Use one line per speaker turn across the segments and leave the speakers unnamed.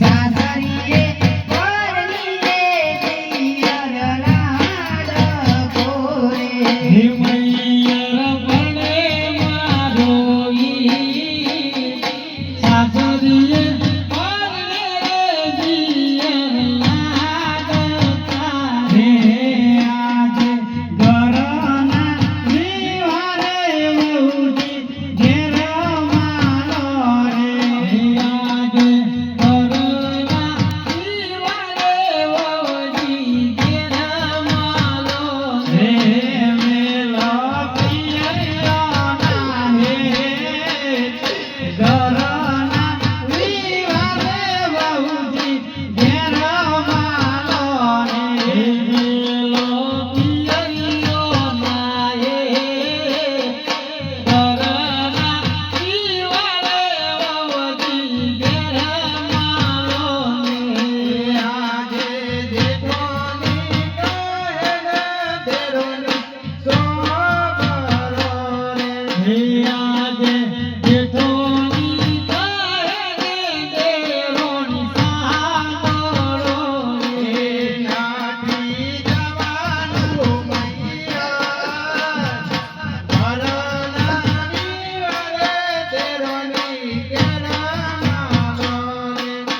在。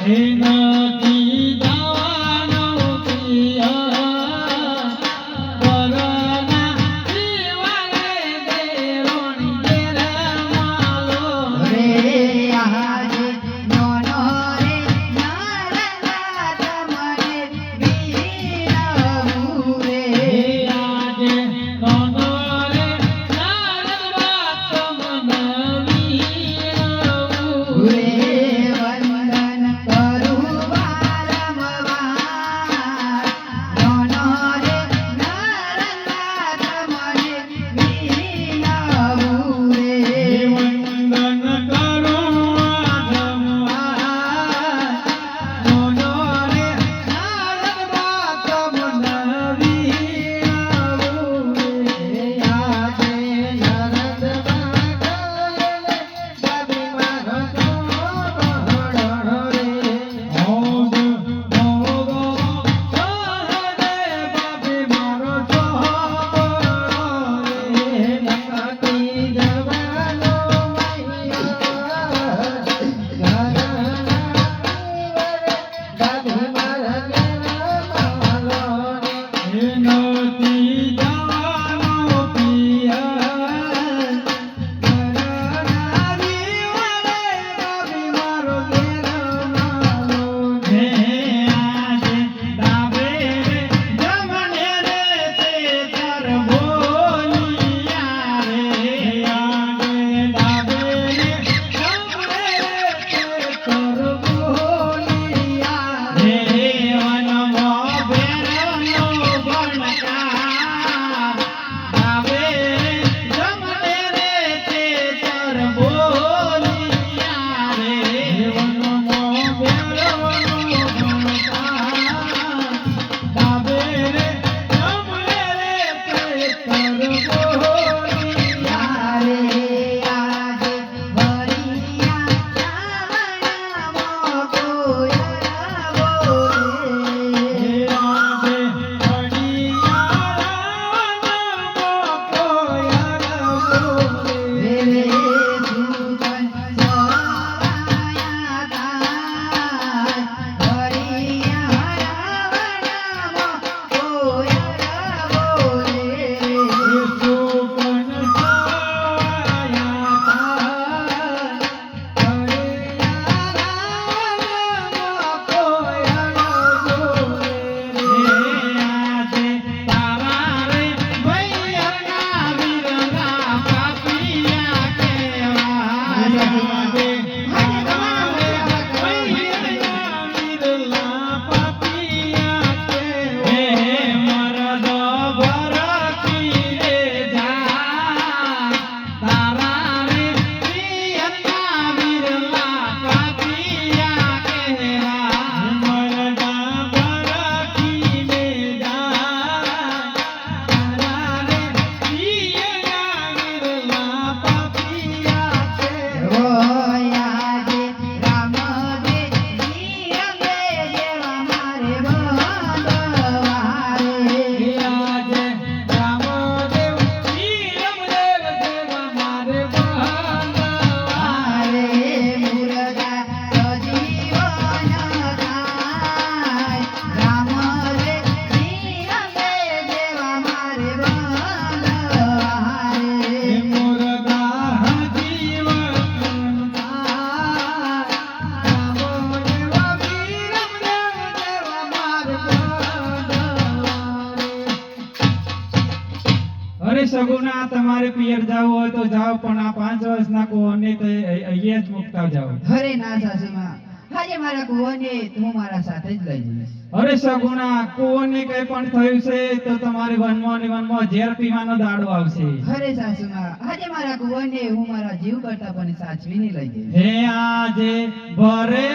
રે.
હે
સગુના તમારે પિયર જવું હોય તો જાઓ પણ આ પાંચ વર્ષના કુંવરને તો અહીંયા જ મુકતા જાઓ.
અરે ના સાસુમાં હાજે મારા કુંવરને હું મારા સાથે જ લઈ જઈશ.
અરે સગુણા કુંવરને કઈ પણ થયું છે તો તમારે વનમાં ને વનમાં ઝેર પીવાનો દાડો આવશે.
અરે સાસુમાં આજે મારા કુંવરને હું મારા જીવ કરતા પણ સાચવીને લઈ જઈશ.
હે આજે ભરે